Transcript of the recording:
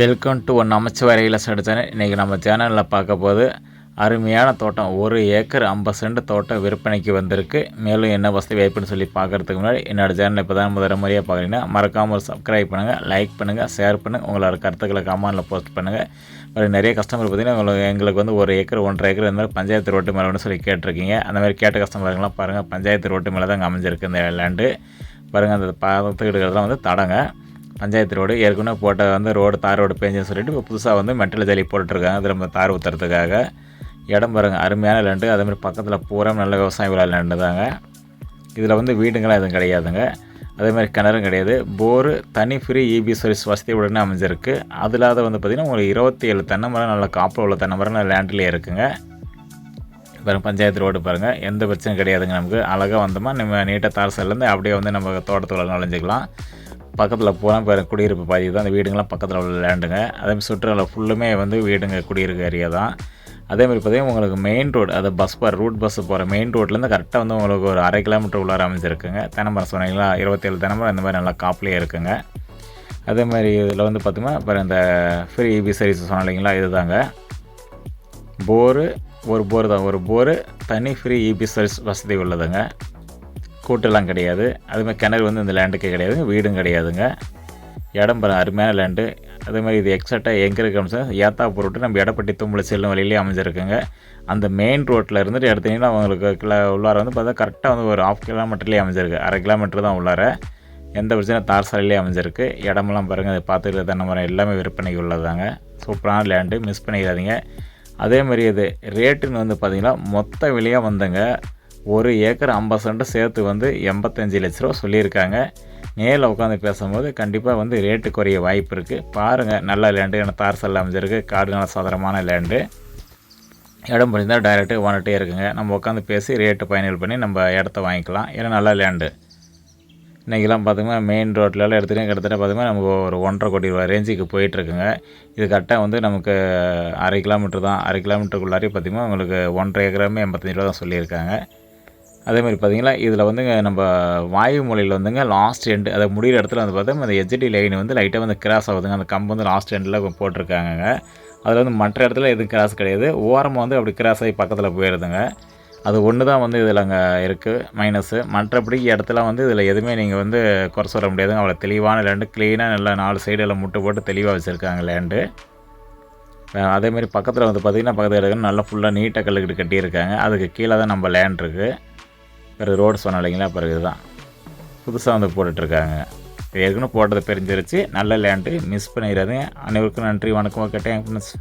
Welcome to one அமைச்சுவரையில் இலசடு இன்றைக்கி நம்ம சேனலில் பார்க்க போது அருமையான தோட்டம். ஒரு ஏக்கர் ஐம்பது சென்ட் தோட்டம் விற்பனைக்கு வந்திருக்கு. மேலும் என்ன வசதி வாய்ப்புன்னு சொல்லி பார்க்குறதுக்கு முன்னாடி என்னோடய சேனல் இப்போ தான் முதல் முறையாக பார்க்குறீங்கன்னா மறக்காமல் ஒரு சப்ஸ்கிரைப் பண்ணுங்கள் லைக் பண்ணுங்கள் ஷேர் பண்ணுங்கள் உங்களோட கருத்துக்களை கமெண்டில் போஸ்ட் பண்ணுங்கள் ஒரு நிறைய கஸ்டமர் பார்த்திங்கன்னா உங்களுக்கு எங்களுக்கு வந்து ஒரு ஏக்கர் ஒன்றரை ஏக்கர் இருந்தால் பஞ்சாயத்து ரோட்டு மேலே சொல்லி கேட்டிருக்கீங்க. அந்த மாதிரி கேட்ட கஸ்டமருங்களாம் பாருங்கள் பஞ்சாயத்து ரோட்டு மேலே தான் அமைஞ்சிருக்கு இந்த லேண்டு பாருங்கள் அந்த பார்த்துக்கிட்டு வந்து தடங்க. பஞ்சாயத்து ரோடு ஏற்கனவே போட்ட வந்து ரோடு தார் ரோடு பேஞ்சுன்னு சொல்லிட்டு இப்போ புதுசாக வந்து மெட்டல் ஜல்லி போட்டுருக்காங்க அதில் நம்ம தார் ஊற்றுறதுக்காக இடம் பாருங்க அருமையான லேண்டு அதேமாதிரி பக்கத்தில் பூரா நல்ல விவசாய விழா லேண்டு தாங்க. இதில் வந்து வீடுங்களாம் எதுவும் கிடையாதுங்க. அதே மாதிரி கிணறும் கிடையாது. போரு தனி ஃப்ரீ இபி சர்வீஸ் வசதி உடனே அமைஞ்சிருக்கு. அது இல்லாத வந்து பார்த்திங்கன்னா உங்களுக்கு இருபத்தி ஏழு தென்னை மரம் நல்ல காப்பில் உள்ள தென்னை மரம் லேண்ட்லேயே இருக்குங்க. பாருங்கள் பஞ்சாயத்து ரோடு பாருங்கள் எந்த பிரச்சனையும் கிடையாதுங்க நமக்கு. அழகாக வந்தோமா நம்ம நீட்டாக தார் சைட்லேருந்து அப்படியே வந்து நம்ம தோட்டத்தில் நுழைஞ்சிக்கலாம். பக்கத்தில் போனால் பாருங்க குடியிருப்பு பாதி தான். அந்த வீடுங்களாம் பக்கத்தில் உள்ள லேண்டுங்க அதேமாதிரி சுற்றுலா ஃபுல்லுமே வந்து வீடுங்க குடியிருக்க ஏரியா தான். அதேமாதிரி பார்த்தீங்கன்னா உங்களுக்கு மெயின் ரோடு அது பஸ் பார் ரூட் பஸ் போகிற மெயின் ரோட்லேருந்து கரெக்டாக வந்து உங்களுக்கு ஒரு அரை கிலோமீட்டர் உள்ளார அமைஞ்சிருக்குங்க. தென்னமரம் சொன்னீங்களா? இருபத்தேழு தென்னமரம் இந்த மாதிரி நல்லா காப்பிலே இருக்குங்க. அதே மாதிரி இதில் வந்து பார்த்திங்கன்னா அப்புறம் இந்த ஃப்ரீ இபி சர்வீஸ் சொன்னோம் இல்லைங்களா இது தாங்க போரு ஒரு போர் தான் ஒரு போரு தனி ஃப்ரீ இபி சர்வீஸ் வசதி உள்ளதுங்க. கூட்டெல்லாம் கிடையாது. அதுமாதிரி கிணறு வந்து இந்த லேண்டுக்கு கிடையாதுங்க வீடும் கிடையாதுங்க. இடம் பாருங்க அருமையான லேண்டு அதே மாதிரி இது எக்ஸாக்டாக எங்கே இருக்கு அப்படின்னு ஏத்தா பொருட்டு நம்ம இடப்பட்டி தும்பளை செல்லும் வழியிலே அமைஞ்சிருக்குங்க. அந்த மெயின் ரோட்டில் இருந்துட்டு எடுத்தீங்கன்னா அவங்களுக்கு கிலோ உள்ளார வந்து பார்த்தா கரெக்டாக வந்து ஒரு ஆஃப் கிலோமீட்டர்லேயே அமைஞ்சிருக்கு. அரை கிலோமீட்டர் தான் உள்ளார. எந்த பிரச்சனை தார் சாலையிலே அமைஞ்சிருக்கு. இடமெல்லாம் பாருங்கள் அதை பார்த்துக்கிட்டு தென்னை மரம் எல்லாமே விற்பனைக்கு உள்ளதாங்க. சூப்பரான லேண்டு மிஸ் பண்ணிடாதீங்க. அதே மாதிரி இது ரேட்டுன்னு வந்து பார்த்திங்கன்னா மொத்த விலையாக வந்துங்க. ஒரு ஏக்கர் ஐம்பது சென்ட் சேர்த்து வந்து எண்பத்தஞ்சு லட்ச ரூபா சொல்லியிருக்காங்க. நேரில் உட்காந்து பேசும்போது கண்டிப்பாக வந்து ரேட்டு குறைய வாய்ப்பு இருக்குது பாருங்கள் நல்ல லேண்டு ஏன்னா தார் அமைஞ்சிருக்கு. காடு நல்ல சாதாரணமான லேண்டு இடம் பிடிந்தால் டைரெக்டாக ஓனிட்டே இருக்குங்க. நம்ம உட்காந்து பேசி ரேட்டு ஃபைனல் பண்ணி நம்ம இடத்த வாங்கிக்கலாம். ஏன்னா நல்ல லேண்டு இன்றைக்கெல்லாம் பார்த்திங்கன்னா மெயின் ரோட்லலாம் எடுத்துகிட்டே கிட்டத்தட்ட பார்த்திங்கன்னா நமக்கு ஒரு ஒன்றரை கோடி ரூபா ரேஞ்சுக்கு போயிட்டுருக்குங்க இது கரெக்டாக வந்து நமக்கு அரை கிலோமீட்டர் தான். அரை கிலோமீட்டருக்குள்ளாரே பார்த்திங்கன்னா உங்களுக்கு ஒன்றரை ஏக்கராமே எண்பத்தஞ்சு ரூபா தான் சொல்லியிருக்காங்க. அதே மாதிரி பார்த்திங்கன்னா இதில் வந்துங்க நம்ம வாயு மூலையில் வந்துங்க லாஸ்ட் எண்டு அதை முடிகிற இடத்துல வந்து பார்த்தா அந்த ஹெச்டி லைன் வந்து லைட்டாக வந்து கிராஸ் ஆகுதுங்க. அந்த கம்பு வந்து லாஸ்ட் எண்டில் போட்டிருக்காங்க அதில் வந்து மற்ற இடத்துல எதுவும் கிராஸ் கிடையாது. ஓரமாக வந்து அப்படி கிராஸ் ஆகி பக்கத்தில் போயிடுதுங்க. அது ஒன்று தான் வந்து இதில் அங்கே இருக்குது மைனஸு மற்றபடி இடத்துல வந்து இதில் எதுவுமே நீங்கள் வந்து குறை சொல்ல முடியாதுங்க. அவ்வளோ தெளிவான லேண்டு க்ளீனாக நல்லா நாலு சைடு எல்லாம் முட்டை போட்டு தெளிவாக வச்சுருக்காங்க லேண்டு அதேமாரி பக்கத்தில் வந்து பார்த்திங்கன்னா பக்கத்தில் இடத்துல நல்லா ஃபுல்லாக நீட்டாக கல்லுக்கிட்டு கட்டியிருக்காங்க. அதுக்கு கீழே தான் நம்ம லேண்ட் இருக்குது வேறு ரோடு சொன்னோம் இல்லைங்களா? பிறகு இதுதான் புதுசாக வந்து போட்டுட்ருக்காங்க. ஏற்கனவே போட்டதை தெரிஞ்சிருச்சு. நல்ல லேண்டு மிஸ் பண்ணிடுறது அனைவருக்கும் நன்றி. வணக்கம் கேட்டேன். ஃப்ரெண்ட்ஸ்